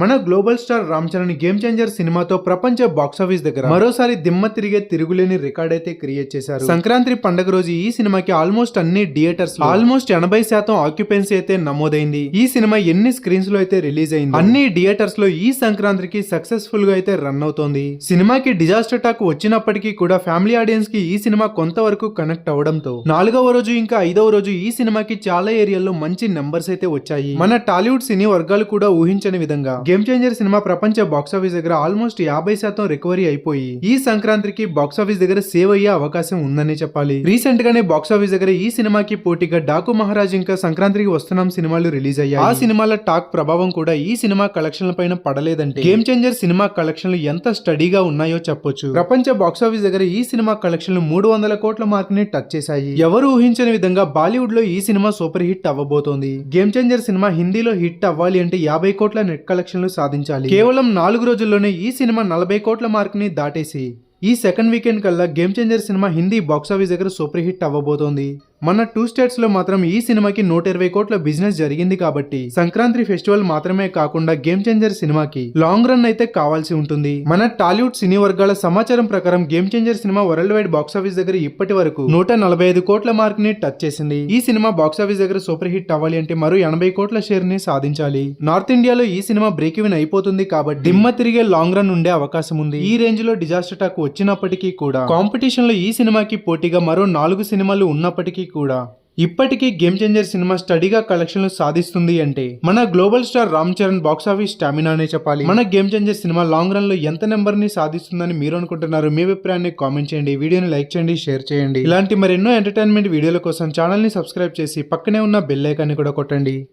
మన global star Ram Charan game changer సినిమాతో ప్రపంచ బాక్సాఫీస్ దగ్గర. మరోసారి దిమ్మ తిరిగే తిరుగులేని రికార్డ్ అయితే క్రియేట్ చేశారు. సంక్రాంతి పండుగ రోజు ఈ సినిమాకి ఆల్మోస్ట్ అన్ని థియేటర్స్ ఆల్మోస్ట్ ఎనభై శాతం ఆక్యుపెన్సీ అయితే నమోదైంది. ఈ సినిమా ఎన్ని స్క్రీన్స్లో అయితే రిలీజ్ అయింది అన్ని థియేటర్స్లో ఈ సంక్రాంతికి సక్సెస్ఫుల్గా అయితే రన్ అవుతోంది. సినిమాకి డిజాస్టర్ టాక్ వచ్చినప్పటికీ కూడా ఫ్యామిలీ ఆడియన్స్కి ఈ సినిమా కొంతవరకు కనెక్ట్ అవడంతో నాలుగవ రోజు ఇంకా ఐదవ రోజు ఈ సినిమాకి చాలా ఏరియాల్లో మంచి నెంబర్స్ అయితే వచ్చాయి. మన టాలీవుడ్ సినీ వర్గాలు కూడా ఊహించని విధంగా. గేమ్ చేంజర్ సినిమా ప్రపంచ బాక్సాఫీస్ దగ్గర ఆల్మోస్ట్ యాభై శాతం రికవరీ అయిపోయి ఈ సంక్రాంతికి బాక్సాఫీస్ దగ్గర సేవ్ అయ్యే అవకాశం ఉందని చెప్పాలి. రీసెంట్ గానే బాక్సాఫీస్ దగ్గర ఈ సినిమాకి పోటీగా డాకు మహారాజ్ ఇంకా సంక్రాంతికి వస్తున్నాం సినిమాలు రిలీజ్ అయ్యాయి. ఆ సినిమాల టాక్ ప్రభావం కూడా ఈ సినిమా కలెక్షన్ల పైన పడలేదంటే గేమ్ చేంజర్ సినిమా కలెక్షన్లు ఎంత స్టడీగా ఉన్నాయో చెప్పొచ్చు. ప్రపంచ బాక్సాఫీస్ దగ్గర ఈ సినిమా కలెక్షన్లు మూడు వందల కోట్ల మార్క్ని టచ్ చేశాయి. ఎవరు ఊహించని విధంగా బాలీవుడ్లో ఈ సినిమా సూపర్ హిట్ అవ్వబోతోంది. గేమ్ చేంజర్ సినిమా హిందీలో హిట్ అవ్వాలి అంటే యాభై కోట్ల నెట్ కలెక్షన్ కలెక్షన్లు సాధించాలి. కేవలం నాలుగు రోజుల్లోనే ఈ సినిమా నలభై కోట్ల మార్క్ని దాటేసి ఈ సెకండ్ వీకెండ్ కల్లా గేమ్ చేంజర్ సినిమా హిందీ బాక్సాఫీస్ దగ్గర సూపర్ హిట్ అవ్వబోతోంది. మన టూ స్టేట్స్లో మాత్రం ఈ సినిమాకి నూట ఇరవై కోట్ల బిజినెస్ జరిగింది కాబట్టి సంక్రాంతి ఫెస్టివల్ మాత్రమే కాకుండా గేమ్ చేంజర్ సినిమాకి లాంగ్ రన్ అయితే కావాల్సి ఉంటుంది. మన టాలీవుడ్ సినీ వర్గాల సమాచారం ప్రకారం గేమ్ చేంజర్ సినిమా వరల్డ్ వైడ్ బాక్సాఫీస్ దగ్గర ఇప్పటి వరకు నూట నలభై ఐదు కోట్ల మార్క్ని టచ్ చేసింది. ఈ సినిమా బాక్సాఫీస్ దగ్గర సూపర్ హిట్ అవ్వాలి అంటే మరో ఎనభై కోట్ల షేర్ని సాధించాలి. నార్త్ ఇండియాలో ఈ సినిమా బ్రేక్ ఈవెన్ అయిపోతుంది కాబట్టి దిమ్మ తిరిగే లాంగ్ రన్ ఉండే అవకాశం ఉంది. ఈ రేంజ్లో డిజాస్టర్ టాక్ వచ్చినప్పటికీ కూడా కాంపిటీషన్లో ఈ సినిమాకి పోటీగా మరో నాలుగు సినిమాలు ఉన్నప్పటికీ కూడా. ఇప్పటికీ గేమ్ చేంజర్ సినిమా స్టడీగా కలెక్షన్లు సాధిస్తుంది అంటే మన global star Ram Charan box office స్టామినానే చెప్పాలి. మన గేమ్ చేంజర్ సినిమా లాంగ్ రన్లో ఎంత నెంబర్ని సాధిస్తుందని మీరు అనుకుంటున్నారు? మీ అభిప్రాయాన్ని కామెంట్ చేయండి. వీడియోని లైక్ చేయండి షేర్ చేయండి. ఇలాంటి మరెన్నో ఎంటర్టైన్మెంట్ వీడియోల కోసం ఛానల్ని సబ్స్క్రైబ్ చేసి పక్కనే ఉన్న బెల్ ఐకాన్ని కూడా కొట్టండి.